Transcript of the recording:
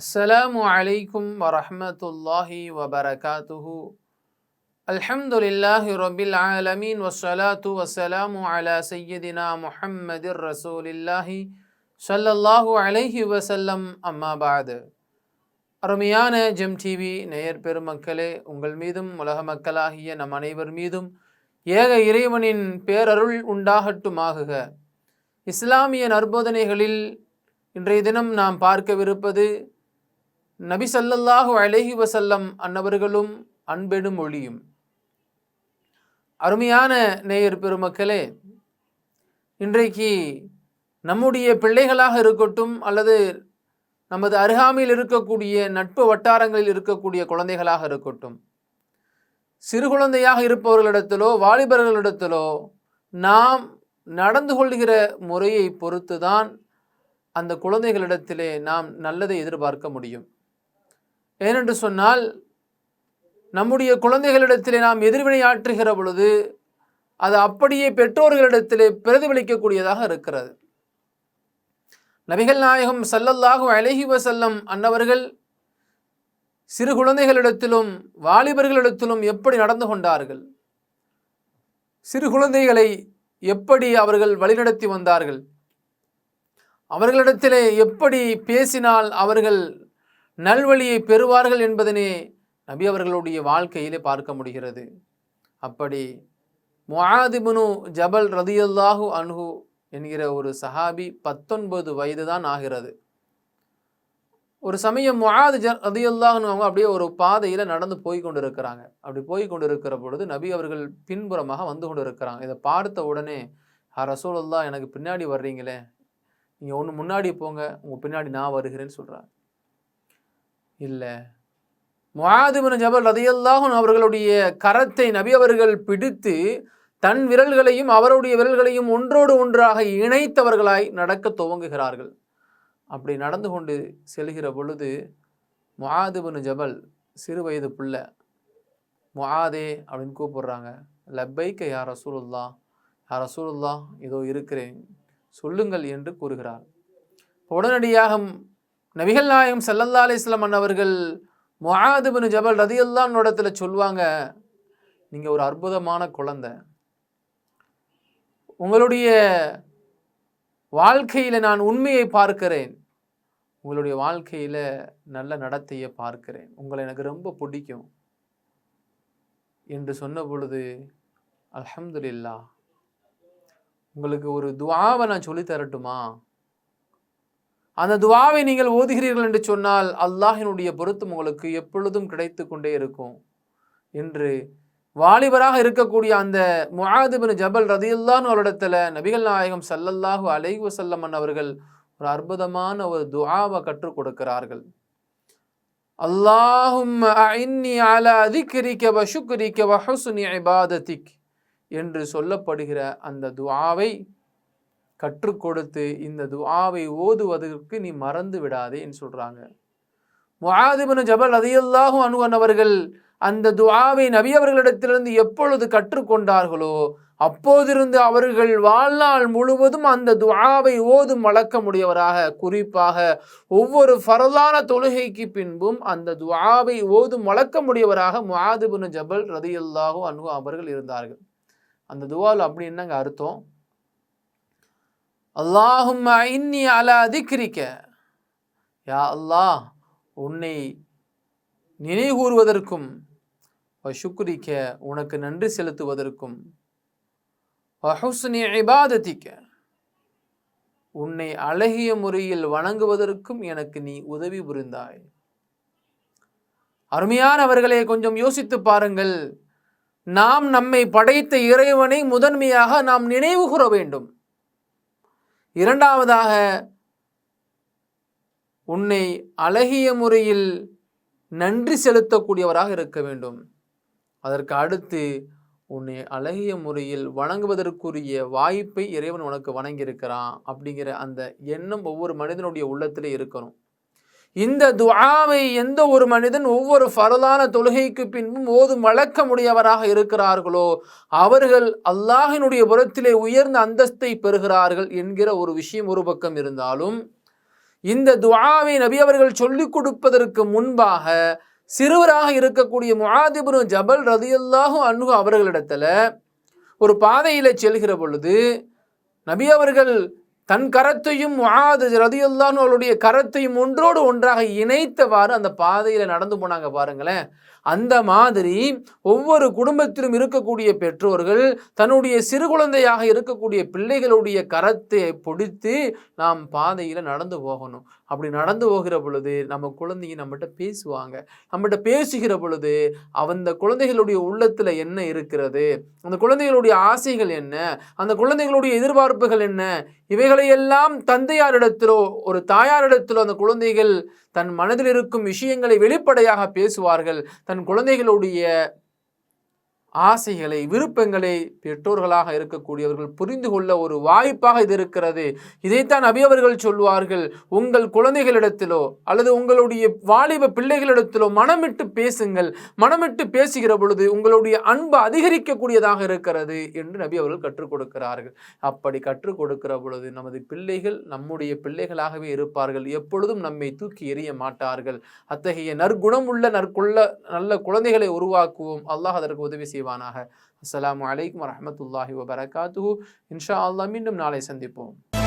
السلام عليكم ورحمة الله وبركاته الحمد لله رب العالمين والصلاة والسلام على سيدنا محمد رسول الله صلى الله عليه وسلم أما بعد அருமையான GeM TV நேயர் பெருமக்களே உங்கள் மீதும் உலக மக்களாகிய நம் அனைவர் மீதும் ஏக இறைவனின் பேரருள் உண்டாகட்டுமாகுக இஸ்லாமிய நற்போதனைகளில் இன்றைய தினம் நாம் பார்க்கவிருப்பது நபி சல்லல்லாஹு அலஹி வசல்லம் அன்னவர்களும் அன்பெடும் ஒளியும். அருமையான நேயர் பெருமக்களே இன்றைக்கு நம்முடைய பிள்ளைகளாக இருக்கட்டும் அல்லது நமது அருகாமையில் இருக்கக்கூடிய நட்பு வட்டாரங்களில் இருக்கக்கூடிய குழந்தைகளாக இருக்கட்டும் சிறு குழந்தையாக இருப்பவர்களிடத்திலோ வாலிபர்களிடத்திலோ நாம் நடந்து கொள்கிற முறையை பொறுத்துதான் அந்த குழந்தைகளிடத்திலே நாம் நல்லதை எதிர்பார்க்க முடியும். ஏனென்று சொன்னால் நம்முடைய குழந்தைகளிடத்திலே நாம் எதிர்வினை ஆற்றுகிற பொழுது அது அப்படியே பெற்றோர்களிடத்திலே பிரதிபலிக்கக்கூடியதாக இருக்கிறது. நபிகள் நாயகம் சல்லல்லாஹு அலைஹி வசல்லம் அன்னவர்கள் சிறு குழந்தைகளிடத்திலும் வாலிபர்களிடத்திலும் எப்படி நடந்து கொண்டார்கள்? சிறு குழந்தைகளை எப்படி அவர்கள் வழிநடத்தி வந்தார்கள்? அவர்களிடத்திலே எப்படி பேசினால் அவர்கள் நல்வழியை பெறுவார்கள் என்பதனே நபி அவர்களுடைய வாழ்க்கையிலே பார்க்க முடிகிறது. அப்படி முஆதிபுனு ஜபல் ரதியல்லாஹு அன்ஹு என்கிற ஒரு சஹாபி பத்தொன்பது வயது தான் ஆகிறது. ஒரு சமயம் முகாது ஜ ரதியல்லாஹுன்னு அவங்க அப்படியே ஒரு பாதையில் நடந்து போய் கொண்டு இருக்கிறாங்க அப்படி போய் கொண்டு இருக்கிற பொழுது நபி அவர்கள் பின்புறமாக வந்து கொண்டு இருக்கிறாங்க இதை பார்த்த உடனே ஹா ரசூலுல்லா எனக்கு பின்னாடி வர்றீங்களே. நீங்கள் ஒன்று முன்னாடி போங்க. உங்கள் பின்னாடி நான் வருகிறேன்னு சொல்கிறாங்க இல்லை. முஆதிபின் ஜபல் ரதையல்லாகும் அவர்களுடைய கரத்தை நபி அவர்கள் பிடித்து தன் விரல்களையும் அவருடைய விரல்களையும் ஒன்றோடு ஒன்றாக இணைத்தவர்களாய் நடக்க துவங்குகிறார்கள். அப்படி நடந்து கொண்டு செல்கிற பொழுது முஆதிபின் ஜபல் சிறு வயது பிள்ளை முகாதே அப்படின்னு கூப்பிடுறாங்க. லப்பைக்க யார் ரசூலுல்லா யார் ரசூலுல்லா இதோ இருக்கிறேன் சொல்லுங்கள் என்று கூறுகிறார். உடனடியாக நபிகள் நாயகம் சல்லல்லா அலிஸ்லாம் அன்னவர்கள் மொஹாதுபின் ஜபல் ரதியல்லான் இடத்துல சொல்லுவாங்க நீங்கள் ஒரு அற்புதமான குழந்தை. உங்களுடைய வாழ்க்கையில் நான் உண்மையை பார்க்கிறேன். உங்களுடைய வாழ்க்கையில் நல்ல நடத்தையை பார்க்கிறேன். உங்களை எனக்கு ரொம்ப பிடிக்கும். என்று சொன்ன பொழுது அலமதுல்லா உங்களுக்கு ஒரு துவாவை நான் சொல்லி தரட்டுமா? அந்த துவாவை நீங்கள் ஓதுகிறீர்கள் என்று சொன்னால் அல்லாஹினுடைய பொருத்தம் உங்களுக்கு எப்பொழுதும் கிடைத்து கொண்டே இருக்கும். என்று வாலிபராக இருக்கக்கூடிய அந்த முஆதுபின் ஜபல் ரதியுல்லான் அவரிடத்துல நபிகள் நாயகம் சல்லல்லாஹு அலைஹு வசல்லமன் அவர்கள் ஒரு அற்புதமான ஒரு துஆவை கற்றுக் கொடுக்கிறார்கள். அல்லாஹும் இன்னி அலா அதிக்ரிக்க வ ஷுக்ரிக்க வ என்று சொல்லப்படுகிற அந்த துஆவை கற்றுக் கொடுத்து இந்த துஆவை ஓதுவதற்கு நீ மறந்து விடாதேன்னு சொல்கிறாங்க சொல்றாங்க. ஜபல் அதையெல்லாகும் அன்ஹு அவர்கள் அந்த துஆவை நபி அவர்களிடத்திலிருந்து எப்பொழுது கற்றுக்கொண்டார்களோ அப்போதிருந்து அவர்கள் வாழ்நாள் முழுவதும் அந்த துஆவை ஓதும் வழக்கமுடையவராக குறிப்பாக ஒவ்வொரு ஃபரலான தொழுகைக்கு பின்பும் அந்த துஆவை ஓதும் வழக்கமுடையவராக முஆதிபின் ஜபல் ரதியல்லாஹு அன்ஹு அவர்கள் இருந்தார்கள். அந்த துவால் அப்படி என்னங்க அர்த்தம்? அல்லாஹும் இன்னி அல அதிகரிக்க யா அல்லாஹ் உன்னை நினைகூறுவதற்கும் சுக்ரிக்க உனக்கு நன்றி செலுத்துவதற்கும் வஹுஸ்னி இபாதத்திக்க உன்னை அழகிய முறையில் வணங்குவதற்கும் எனக்கு நீ உதவி புரிந்தாய். அருமையானவர்களே கொஞ்சம் யோசித்து பாருங்கள். நாம் நம்மை படைத்த இறைவனை முதன்மையாக நாம் நினைவுகூற வேண்டும். இரண்டாவதாக உன்னை அழகிய முறையில் நன்றி செலுத்தக்கூடியவராக இருக்க வேண்டும். அதற்கு அடுத்து உன்னை அழகிய முறையில் வணங்குவதற்குரிய வாய்ப்பை இறைவன் உனக்கு வணங்கியிருக்கிறான் அப்படிங்கிற அந்த எண்ணம் ஒவ்வொரு மனிதனுடைய உள்ளத்திலே இருக்கணும். இந்த துஆவை எந்த ஒரு மனிதன் ஒவ்வொரு ஃபரலான தொழுகைக்கு பின்பும் ஓதும் வழக்கமுடையவராக இருக்கிறார்களோ அவர்கள் அல்லாஹினுடைய புறத்திலே உயர்ந்த அந்தஸ்தை பெறுகிறார்கள் என்கிற ஒரு விஷயம் ஒரு பக்கம் இருந்தாலும் இந்த துஆவை நபி அவர்கள் சொல்லிக் கொடுப்பதற்கு முன்பாக சிறுவராக இருக்கக்கூடிய முஆதிபுரு ஜபல் ரதியல்லாஹும் அன்ஹு அவர்களிடத்துல ஒரு பாதையில் செல்கிற பொழுது நபி அவர்கள் தன் கரத்தையும் முகாது ரதியல்லாஹு அவளுடைய கரத்தையும் ஒன்றோடு ஒன்றாக இணைத்தவாறு அந்த பாதையில நடந்து போனாங்க பாருங்களேன். அந்த மாதிரி ஒவ்வொரு குடும்பத்திலும் இருக்கக்கூடிய பெற்றோர்கள் தன்னுடைய சிறு குழந்தையாக இருக்கக்கூடிய பிள்ளைகளுடைய கரத்தை பிடித்து நாம் பாதையில் நடந்து போகணும். அப்படி நடந்து போகிற பொழுது நம்ம குழந்தைங்க நம்மகிட்ட பேசுவாங்க. நம்மகிட்ட பேசுகிற பொழுது அந்த குழந்தைகளுடைய உள்ளத்தில் என்ன இருக்கிறது? அந்த குழந்தைகளுடைய ஆசைகள் என்ன? அந்த குழந்தைகளுடைய எதிர்பார்ப்புகள் என்ன? இவைகளையெல்லாம் தந்தையாரிடத்திலோ ஒரு தாயாரிடத்திலோ அந்த குழந்தைகள் தன் மனதில் இருக்கும் விஷயங்களை வெளிப்படையாக பேசுவார்கள். தன் குழந்தைகளுடைய ஆசைகளை விருப்பங்களை பெற்றோர்களாக இருக்கக்கூடியவர்கள் புரிந்து கொள்ள ஒரு வாய்ப்பாக இது இருக்கிறது. இதைத்தான் நபி அவர்கள் சொல்வார்கள் உங்கள் குழந்தைகளிடத்திலோ அல்லது உங்களுடைய வாலிப பிள்ளைகளிடத்திலோ மனமிட்டு பேசுங்கள். மனமிட்டு பேசுகிற பொழுது உங்களுடைய அன்பு அதிகரிக்கக்கூடியதாக இருக்கிறது என்று நபி அவர்கள் கற்றுக் கொடுக்கிறார்கள். அப்படி கற்றுக் கொடுக்கிற பொழுது நமது பிள்ளைகள் நம்முடைய பிள்ளைகளாகவே இருப்பார்கள். எப்பொழுதும் நம்மை தூக்கி எறிய மாட்டார்கள். அத்தகைய நற்குணமுள்ள நற்குள்ள நல்ல குழந்தைகளை உருவாக்குவோம். அல்லாஹ் அதற்கு உதவி செய்வானாக. அஸ்லாம் வலைக்கம் வரமத்துல்லாஹி வபரகாத்து இன்ஷா அல்லா மீண்டும் நாளை சந்திப்போம்.